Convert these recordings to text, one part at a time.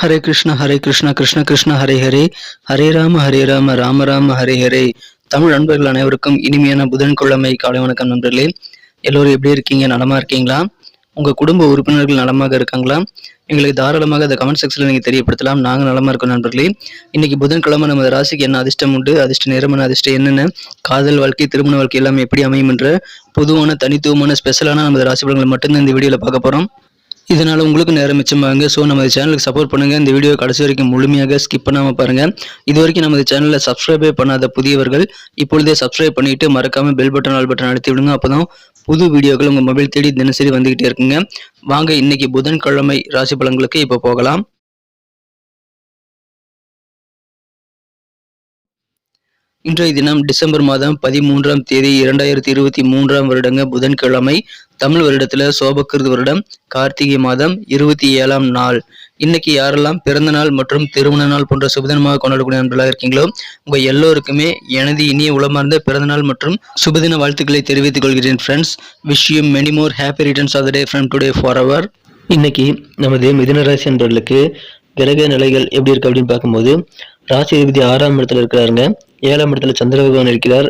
ஹரே கிருஷ்ண ஹரே கிருஷ்ண கிருஷ்ண கிருஷ்ண ஹரே ஹரே. ஹரே ராம ஹரே ராம ராம ராம ஹரே ஹரே. தமிழ் நண்பர்கள் அனைவருக்கும் இனிமையான புதன்கிழமை காலை வணக்கம் நண்பர்களே. எல்லோரும் எப்படி இருக்கீங்க? நலமா இருக்கீங்களா? உங்க குடும்ப உறுப்பினர்கள் நலமாக இருக்காங்களா? எங்களுக்கு தாராளமாக அந்த கமெண்ட் செக்ஷன்ல நீங்க தெரியப்படுத்தலாம். நாங்க நலமா இருக்கோம் நண்பர்களே. இன்னைக்கு புதன்கிழமை நம்ம ராசிக்கு என்ன அதிர்ஷ்டம் உண்டு? அதிர்ஷ்ட நேரமான அதிர்ஷ்டம் என்னென்ன? காதல் வாழ்க்கை திருமண வாழ்க்கை எல்லாமே எப்படி அமையும் என்ற பொதுவான தனித்துவமான ஸ்பெஷலான நமது ராசி பலன்களை மட்டும்தான் இந்த வீடியோல பார்க்க போறோம். இதனால் உங்களுக்கு நேரம் மிச்சமாகுங்க ஸோ நம்ம சேனலுக்கு சப்போர்ட் பண்ணுங்கள் இந்த வீடியோ கடைசி வரைக்கும் முழுமையாக ஸ்கிப் பண்ணாமல் பாருங்கள் இது வரைக்கும் நமது சேனலில் சப்ஸ்கிரைபே பண்ணாத புதியவர்கள் இப்பொழுதே சப்ஸ்கிரைப் பண்ணிட்டு மறக்காமல் பெல் பட்டன் ஆல் பட்டன் அழுத்தி விடுங்க. அப்பதான் புது வீடியோக்கள் உங்கள் மொபைல் தேடி தினசரி வந்துக்கிட்டே இருக்குங்க. வாங்க இன்னைக்கு புதன்கிழமை ராசி பலன்களுக்கு இப்போ போகலாம். இன்றைய தினம் டிசம்பர் மாதம் பதிமூன்றாம் தேதி இரண்டாயிரத்தி இருபத்தி மூன்றாம் வருடங்க புதன்கிழமை தமிழ் வருடத்துல சோபக்கிருது வருடம் கார்த்திகை மாதம் இருபத்தி ஏழாம் நாள். இன்னைக்கு யாரெல்லாம் பிறந்த நாள் மற்றும் திருமண நாள் போன்ற சுபதினமாக கொண்டாடக்கூடிய நண்பர்களாக இருக்கீங்களோ உங்க எல்லோருக்குமே எனது இனிய உளமார்ந்த பிறந்த நாள் மற்றும் சுபதின வாழ்த்துக்களை தெரிவித்துக் கொள்கிறேன் friends wish you many more happy returns of the day from today for அவர் இன்னைக்கு நமது மிதுன என்பவர்களுக்கு கிரக நிலைகள் எப்படி இருக்கு அப்படின்னு பார்க்கும்போது ராசி அதிபதி ஆறாம் இடத்துல இருக்கிறாருங்க. ஏழாம் இடத்துல சந்திர பகவான் இருக்கிறார்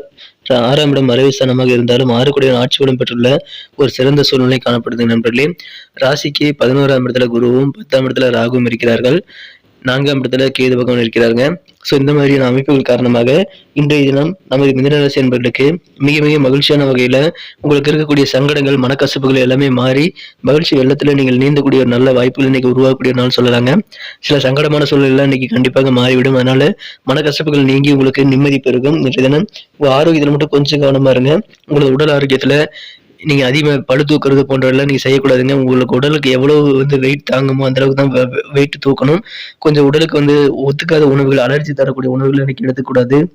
ஆறாம் இடம் மறைவு இருந்தாலும் ஆறு கூட ஆட்சி பெற்றுள்ள ஒரு சிறந்த சூழ்நிலை காணப்படுது நண்பர்களே. ராசிக்கு பதினோராம் இடத்துல குருவும் பத்தாம் இடத்துல ராகுவும் இருக்கிறார்கள். நான்காம் இடத்துல கேது பகவான் இருக்கிறாருங்க. ஸோ இந்த மாதிரியான அமைப்புகள் காரணமாக இன்றைய தினம் நமது மிதனராசி என்பவர்களுக்கு மிக மிக மகிழ்ச்சியான வகையில் உங்களுக்கு இருக்கக்கூடிய சங்கடங்கள் மனக்கசப்புகள் எல்லாமே மாறி மகிழ்ச்சி வெள்ளத்தில் நீங்கள் நீந்தக்கூடிய ஒரு நல்ல வாய்ப்புகள் இன்னைக்கு உருவாக்கக்கூடிய நாள் சொல்லலாங்க. சில சங்கடமான சூழல்லாம் இன்னைக்கு கண்டிப்பாக மாறிவிடும். அதனால மனக்கசப்புகள் நீங்கி உங்களுக்கு நிம்மதி பெருகும். இன்றைய தினம் உங்கள் ஆரோக்கியத்தில் மட்டும் கொஞ்சம் கவனமா இருங்க. உங்களோட உடல் ஆரோக்கியத்தில் நீங்க அதிகமாக பழு தூக்குறது போன்றவெல்லாம் நீங்க செய்யக்கூடாதுங்க. உங்களுக்கு உடலுக்கு எவ்வளவு வந்து வெயிட் தாங்குமோ அந்த அளவுக்கு தான் வெயிட் தூக்கணும். கொஞ்சம் உடலுக்கு வந்து ஒத்துக்காத உணவுகள் அலர்ஜி தரக்கூடிய உணவுகள் இன்னைக்கு எடுத்துக்கூடாது.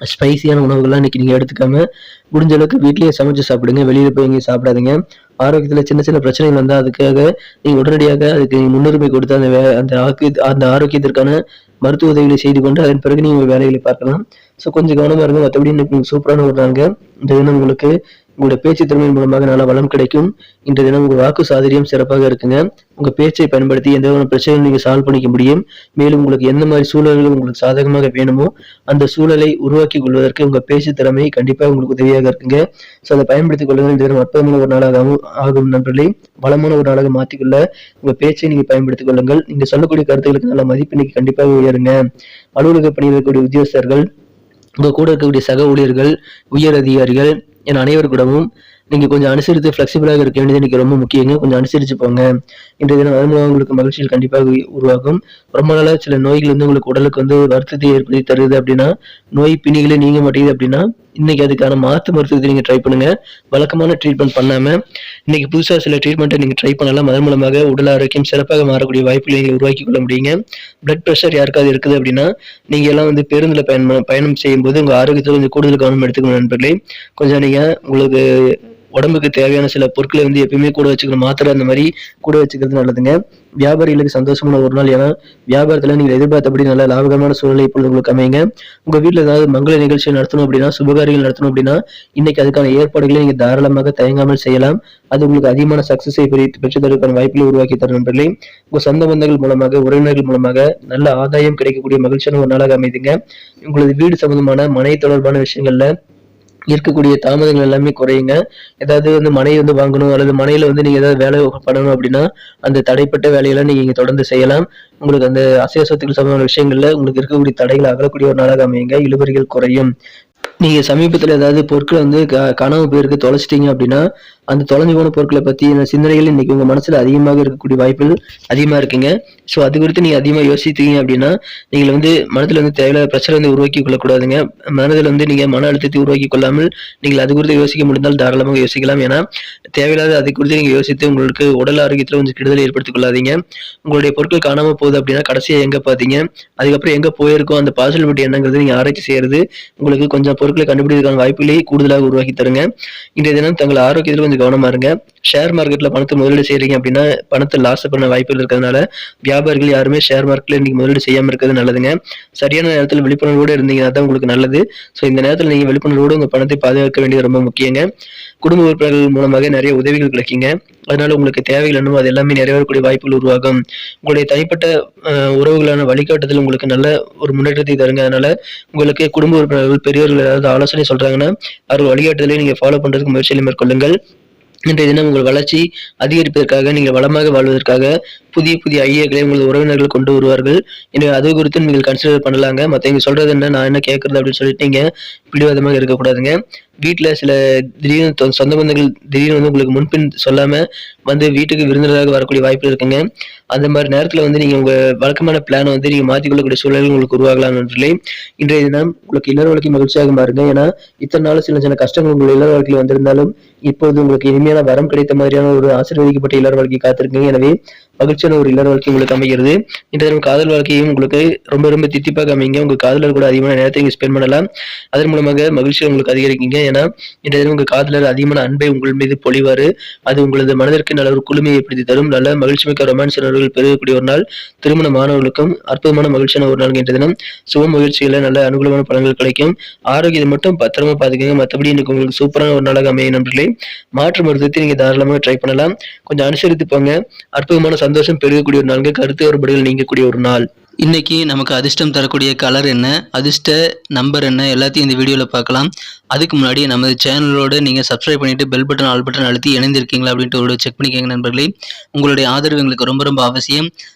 ஸ்பைசியான உணவுகள்லாம் இன்னைக்கு நீங்க எடுத்துக்காம முடிஞ்ச அளவுக்கு வீட்லயே சமைச்சு சாப்பிடுங்க. வெளியில போய் எங்கேயும் சாப்பிடாதீங்க. ஆரோக்கியத்துல சின்ன சின்ன பிரச்சனைகள் வந்தா அதுக்காக நீங்க உடனடியாக அதுக்கு முன்னுரிமை கொடுத்து அந்த வே- அந்த ஆரோக்கிய அந்த ஆரோக்கியத்திற்கான மருத்துவ உதவிகளை செய்து கொண்டு அதன் பிறகு நீங்க உங்க வேலைகளை பார்க்கலாம். ஸோ கொஞ்சம் கவனமா இருங்க. மற்றபடி இன்னைக்கு சூப்பரான ஒரு நாளுங்க. இந்த தினம் உங்களுக்கு உங்களுடைய பேச்சு திறமையின் மூலமாக நல்ல வளம் கிடைக்கும். இந்த தினம் உங்க வாக்கு சாதுரியம் சிறப்பாக இருக்குங்க. உங்க பேச்சை பயன்படுத்தி எந்த விதமான பிரச்சனையும் நீங்க சால்வ் பண்ணிக்க முடியும். மேலும் உங்களுக்கு எந்த மாதிரி சூழல்கள் உங்களுக்கு சாதகமாக வேணுமோ அந்த சூழலை உருவாக்கி கொள்வதற்கு உங்க பேச்சு திறமை கண்டிப்பாக உங்களுக்கு உதவியாக இருக்குங்க. ஸோ அதை பயன்படுத்திக் கொள்ளுங்கள். இந்த தினம் அற்புதமான ஒரு நாளாக ஆகும் நன்றி நண்பர்களே. வளமான ஒரு நாளாக மாற்றிக்கொள்ள உங்க பேச்சை நீங்க பயன்படுத்திக் கொள்ளுங்கள். நீங்க சொல்லக்கூடிய கருத்துக்களுக்கு நல்ல மதிப்பு இன்னைக்கு கண்டிப்பாக உயருங்க அலுவலக பணியில் இருக்கக்கூடிய உத்தியோகஸ்தர்கள் உங்க கூட இருக்கக்கூடிய சக ஊழியர்கள் உயர் அதிகாரிகள் என அனைவர் கூடவும் நீங்க கொஞ்சம் அனுசரித்து ஃபிளெக்சிபிளாக இருக்க வேண்டியது எனக்கு ரொம்ப முக்கியங்க. கொஞ்சம் அனுசரிச்சு போங்க. இன்றைய தினம் அதன் மூலம் உங்களுக்கு மகிழ்ச்சிகள் கண்டிப்பாக உருவாகும். ரொம்ப நாளாக சில நோய்கள் வந்து உங்களுக்கு உடலுக்கு வந்து வருத்தத்தை ஏற்படுத்தி தருது அப்படின்னா நோய் பிணிகளை நீங்க மாட்டேங்குது அப்படின்னா இன்னைக்கு அதுக்கான மாற்று மருத்துவத்தை நீங்கள் ட்ரை பண்ணுங்க. வழக்கமான ட்ரீட்மெண்ட் பண்ணாமல் இன்னைக்கு புதுசாக சில ட்ரீட்மெண்ட்டை நீங்கள் ட்ரை பண்ணலாம். அதன் மூலமாக உடல் ஆரோக்கியம் சிறப்பாக மாறக்கூடிய வாய்ப்புகளை நீங்கள் உருவாக்கி கொள்ள முடியுங்க. பிளட் ப்ரெஷர் யாருக்காவது இருக்குது அப்படின்னா நீங்கள் எல்லாம் வந்து பேருந்தில் பயணம் பயணம் செய்யும்போது உங்கள் ஆரோக்கியத்தில் கொஞ்சம் கூடுதல் கவனம் எடுத்துக்கணும் நண்பர்களே. கொஞ்சம் நீங்கள் உங்களுக்கு உடம்புக்கு தேவையான சில பொருட்களை வந்து எப்பயுமே கூட வச்சுக்கணும். மாத்திரை அந்த மாதிரி கூட வச்சுக்கிறது நல்லதுங்க. வியாபாரிகளுக்கு சந்தோஷமான ஒரு நாள். ஏன்னா வியாபாரத்தில் நீங்கள் எதிர்பார்த்தபடி நல்ல லாபகரமான சூழ்நிலை இப்பொழுது உங்களுக்கு அமைங்க உங்கள் வீட்டில் ஏதாவது மங்கள நிகழ்ச்சி நடத்தணும் அப்படின்னா சுபகாரியங்கள் நடத்தணும் அப்படின்னா இன்னைக்கு அதுக்கான ஏற்பாடுகளை நீங்கள் தாராளமாக தயங்காமல் செய்யலாம். அது உங்களுக்கு அதிகமான சக்சஸை பெற்று தருவதற்கான வாய்ப்புகளை உருவாக்கி தரும் நண்பர்களே. உங்கள் சொந்த பந்தங்கள் மூலமாக உறவினர்கள் மூலமாக நல்ல ஆதாயம் கிடைக்கக்கூடிய மகிழ்ச்சியான ஒரு நாளாக அமைதுங்க. உங்களது வீடு சம்பந்தமான மனை தொடர்பான விஷயங்கள்ல இருக்கக்கூடிய தாமதங்கள் எல்லாமே குறையுங்க. ஏதாவது வந்து மனையை வந்து வாங்கணும் அல்லது மனையில வந்து நீங்க ஏதாவது வேலை பண்ணணும் அப்படின்னா அந்த தடைப்பட்ட வேலையெல்லாம் நீங்க இங்கே தொடர்ந்து செய்யலாம். உங்களுக்கு அந்த அசைய சொத்துக்கள் சம்பந்தமான விஷயங்கள்ல உங்களுக்கு இருக்கக்கூடிய தடைகள் அகலக்கூடிய ஒரு நாளாக அமையுங்க. இழுபறிகள் குறையும். நீங்க சமீபத்துல ஏதாவது பொருட்களை வந்து க கனவு போயிருக்கு தொலைச்சிட்டீங்க அப்படின்னா அந்த தொலைஞ்சு போன பொருட்களை பத்தி சிந்தனைகள் இன்னைக்கு உங்க மனசுல அதிகமாக இருக்கக்கூடிய வாய்ப்புகள் அதிகமா இருக்குங்க. ஸோ அது குறித்து நீங்க அதிகமா யோசித்தீங்க அப்படின்னா நீங்கள் வந்து மனதில் வந்து தேவையில்லாத பிரச்சனை வந்து உருவாக்கி கொள்ளக்கூடாதுங்க. மனதில் வந்து நீங்க மன அழுத்தத்தை உருவாக்கி கொள்ளாமல் நீங்கள் அது குறித்து யோசிக்க முடிந்தால் தாராளமாக யோசிக்கலாம். ஏன்னா தேவையில்லாத அது குறித்து நீங்க யோசித்து உங்களுக்கு உடல் ஆரோக்கியத்துல கொஞ்சம் கெடுதலை ஏற்படுத்திக் கொள்ளாதீங்க உங்களுடைய பொருட்கள் காணாம போகுது அப்படின்னா கடைசியா எங்க பாத்தீங்க? அதுக்கப்புறம் எங்க போயிருக்கோம்? அந்த பாசிட்டிவிட்டி என்னங்கிறது நீங்க ஆராய்ச்சி செய்யறது உங்களுக்கு கொஞ்சம் பொருட்களை கண்டுபிடிக்கிறதுக்கான வாய்ப்புகளை கூடுதலாக உருவாக்கி தருங்க. இன்றைய தினம் தங்கள் ஆரோக்கியத்தில் கொஞ்சம் கவனமா இருங்க. ஷேர் மார்க்கெட்ல பணத்தை முதலீடு செய்றீங்க அப்படின்னா பணத்தை லாஸ் பண்ண வாய்ப்புகள் இருக்கிறதுனால வியாபாரிகள் யாருமே ஷேர் மார்க்கெட்ல இன்னைக்கு முதலீடு செய்யாம இருக்கிறது நல்லதுங்க. சரியான நேரத்தில் விழிப்புணர்வோடு இருந்தீங்கன்னா தான் உங்களுக்கு நல்லது. ஸோ இந்த நேரத்தில் நீங்க விழிப்புணர்வோடு உங்க பணத்தை பாதுகாக்க வேண்டியது ரொம்ப முக்கியங்க. குடும்ப உறுப்பினர்கள் மூலமாக நிறைய உதவிகள் கிடைக்குங்க. அதனால உங்களுக்கு தேவைகள் என்னமோ அது எல்லாமே நிறைவேறக்கூடிய வாய்ப்புகள் உருவாகும். உங்களுடைய தனிப்பட்ட உறவுகளான வழிகாட்டுதல் உங்களுக்கு நல்ல ஒரு முன்னேற்றத்தை தருங்க. அதனால உங்களுக்கு குடும்ப உறுப்பினர்கள் பெரியவர்கள் ஏதாவது ஆலோசனை சொல்றாங்கன்னா அவர் வழிகாட்டுதலை நீங்க ஃபாலோ பண்றதுக்கு முயற்சிகளை மேற்கொள்ளுங்கள். இன்றைய தினம் உங்கள் வளர்ச்சி அதிகரிப்பதற்காக நீங்கள் வளமாக வாழ்வதற்காக புதிய புதிய ஐடியாக்களை உங்கள் உறவினர்கள் கொண்டு வருவார்கள். எனவே அது குறித்து நீங்கள் கன்சிடர் பண்ணலாங்க. மற்றவங்க சொல்றது என்ன நான் என்ன கேட்கறது அப்படின்னு சொல்லிட்டீங்க பிடிவாதமாக இருக்கக்கூடாதுங்க. வீட்டில் சில திடீர்னு சொந்த பந்தங்கள் திடீர்னு வந்து உங்களுக்கு முன்பின் சொல்லாமல் வந்து வீட்டுக்கு விருந்தினராக வரக்கூடிய வாய்ப்பு இருக்குங்க. அந்த மாதிரி நேரத்தில் வந்து நீங்கள் உங்கள் வழக்கமான பிளானை வந்து நீங்கள் மாற்றிக்கொள்ளக்கூடிய சூழ்நிலை உங்களுக்கு உருவாகலாம் நண்பர்களே இன்றைய தினம் உங்களுக்கு இல்லற வாழ்க்கை மகிழ்ச்சியாக மாறுங்க. ஏன்னா இத்தனை நாள் சில சில கஷ்டங்கள் உங்கள் இல்லற வாழ்க்கையில் வந்திருந்தாலும் இப்போது உங்களுக்கு இனிமையான வரம் கிடைத்த மாதிரியான ஒரு ஆசீர்வதிக்கப்பட்ட இல்லற வாழ்க்கை காத்திருக்குங்க. எனவே மகிழ்ச்சியான ஒரு இல்லற வாழ்க்கை உங்களுக்கு அமைகிறது. இன்றைய தினம் காதல் வாழ்க்கையும் உங்களுக்கு ரொம்ப ரொம்ப தித்திப்பாக அமைங்க உங்கள் காதலர் கூட அதிகமான நேரத்தை நீங்க ஸ்பெண்ட் பண்ணலாம். அதன் மூலமாக மகிழ்ச்சியை உங்களுக்கு அதிகரிக்கீங்க. ஏன்னா இன்றைய தினம் உங்கள் காதலர் அதிகமான அன்பை உங்கள் மீது பொழிவார். அது உங்களது மனதிற்கு நல்ல ஒரு குழுமையை ஏற்படுத்தி தரும். நல்ல மகிழ்ச்சி மிக்க ரொமான்ஸ் உணர்வுகள் பெருகக்கூடிய ஒரு நாள். திருமண மாணவர்களுக்கும் அற்புதமான மகிழ்ச்சியான ஒரு நாள் இன்றைய தினம். சுப மகிழ்ச்சிகளை நல்ல அனுகூலமான பலன்கள் கிடைக்கும். ஆரோக்கியத்தை மட்டும் பத்திரமா பாத்துக்கங்க. மற்றபடி இன்னைக்கு உங்களுக்கு சூப்பரான ஒரு நாளாக அமையும் நண்பர்களே. மாற்று மருத்துவத்தை நீங்க தாராளமாக ட்ரை பண்ணலாம். கொஞ்சம் அனுசரித்து போங்க. அற்புதமான சந்தோஷம் பெருகக்கூடிய ஒரு நாள்ங்க கருத்து வேறுபாடுகள் நீங்கக்கூடிய ஒரு நாள். இன்னைக்கு நமக்கு அதிர்ஷ்டம் தரக்கூடிய கலர் என்ன அதிர்ஷ்ட நம்பர் என்ன எல்லாத்தையும் இந்த வீடியோவில் பார்க்கலாம். அதுக்கு முன்னாடி நமது சேனலோடு நீங்கள் சப்ஸ்கிரைப் பண்ணிட்டு பெல் பட்டன் ஆல் பட்டன் அழுத்தி இணைந்திருக்கீங்களா அப்படின்ட்டு ஒரு செக் பண்ணிக்கோங்க நண்பர்களே. உங்களுடைய ஆதரவு எங்களுக்கு ரொம்ப ரொம்ப அவசியம்.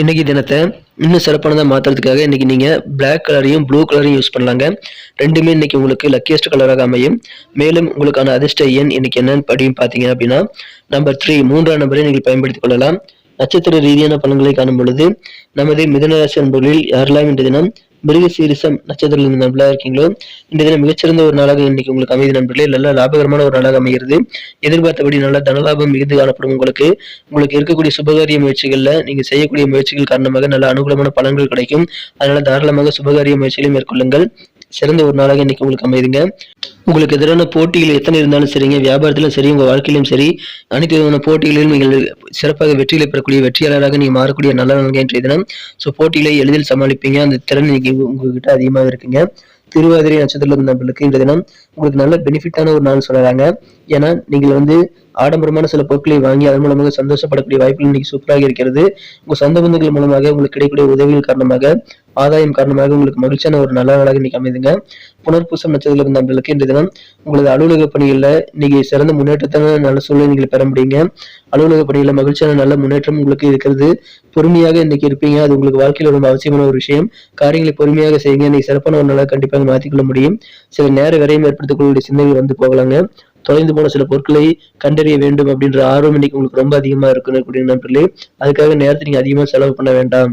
இன்னைக்கு தினத்தை இன்னும் சிறப்பானதாக மாற்றுறதுக்காக இன்னைக்கு நீங்கள் பிளாக் கலரையும் ப்ளூ கலரையும் யூஸ் பண்ணலாங்க. ரெண்டுமே இன்னைக்கு உங்களுக்கு லக்கியஸ்ட் கலராக அமையும். மேலும் உங்களுக்கான அதிர்ஷ்ட எண் இன்னைக்கு என்னன்னு படியும் பார்த்தீங்க அப்படின்னா நம்பர் த்ரீ மூன்றாம் நம்பரை நீங்கள் பயன்படுத்திக் கொள்ளலாம். நட்சத்திர ரீதியான பலன்களை காணும் பொழுது நமது மிதனராசி நண்பர்களில் யாரெல்லாம் இன்றைய தினம் மிருக சீரிசம் நட்சத்திரத்தில் நண்பர்களாக இருக்கீங்களோ? இந்த தினம் மிகச்சிறந்த ஒரு நாளாக இன்னைக்கு உங்களுக்கு அமைதி நண்பர்களே. நல்ல லாபகரமான ஒரு நாளாக அமைகிறது. எதிர்பார்த்தபடி நல்ல தனலாபம் மிகுந்து காணப்படும் உங்களுக்கு. உங்களுக்கு இருக்கக்கூடிய சுபகாரிய முயற்சிகளில் நீங்கள் செய்யக்கூடிய முயற்சிகள் காரணமாக நல்ல அனுகூலமான பலன்கள் கிடைக்கும். அதனால தாராளமாக சுபகாரிய முயற்சிகளை மேற்கொள்ளுங்கள். சிறந்த ஒரு நாளாக இன்னைக்கு உங்களுக்கு அமைதுங்க உங்களுக்கு எதிரான போட்டிகள் எத்தனை இருந்தாலும் சரிங்க வியாபாரத்திலும் சரி உங்கள் வாழ்க்கையிலும் சரி அனைத்து விதமான போட்டிகளிலும் நீங்கள் சிறப்பாக வெற்றிகளை பெறக்கூடிய வெற்றியாளராக நீங்கள் மாறக்கூடிய நல்ல நாள் இன்றைய தினம். ஸோ போட்டிகளை எளிதில் சமாளிப்பீங்க. அந்த திறன் இன்னைக்கு உங்ககிட்ட அதிகமாக இருக்குங்க. திருவாதிரை நட்சத்திரத்தில் நபர்களுக்கு இந்த தினம் உங்களுக்கு நல்ல பெனிஃபிட்டான ஒரு நாள் சொல்கிறாங்க ஏன்னா நீங்கள் வந்து ஆடம்பரமான சில பொருட்களை வாங்கி அதன் மூலமாக சந்தோஷப்படக்கூடிய வாய்ப்புகள் இன்னைக்கு சூப்பராக இருக்கிறது. உங்கள் சொந்த பந்தங்கள் மூலமாக உங்களுக்கு கிடைக்கக்கூடிய உதவிகள் காரணமாக ஆதாயம் காரணமாக உங்களுக்கு மகிழ்ச்சியான ஒரு நல்ல நாளாக இன்னைக்கு அமைதுங்க. புனர்பூசம் நட்சத்திரம் நபர்களுக்கு இந்த தினம் உங்களது அலுவலக பணிகளில் இன்னைக்கு சிறந்த முன்னேற்றத்தான நல்ல சூழ்நிலை நீங்கள் பெற முடியுங்க. அலுவலக பணிகளில் மகிழ்ச்சியான நல்ல முன்னேற்றம் உங்களுக்கு இருக்கிறது. பொறுமையாக இன்னைக்கு இருப்பீங்க. அது உங்களுக்கு வாழ்க்கையில் ரொம்ப அவசியமான ஒரு விஷயம். காரியங்களை பொறுமையாக செய்யுங்க. இன்னைக்கு சிறப்பான ஒரு நாளாக கண்டிப்பாக மாற்றிக்கொள்ள முடியும். சில நேர விரையும் ஏற்படுத்தக்கூடிய சிந்தனை சிந்தனைகள் வந்து போகலாங்க. தொலைந்து போன சில பொருட்களை கண்டறிய வேண்டும் அப்படின்ற ஆர்வம் இன்னைக்கு உங்களுக்கு ரொம்ப அதிகமா இருக்குன்னு அப்படின்னு நண்பர்களே. அதுக்காக நேரத்தை நீங்க அதிகமா செலவு பண்ண வேண்டாம்.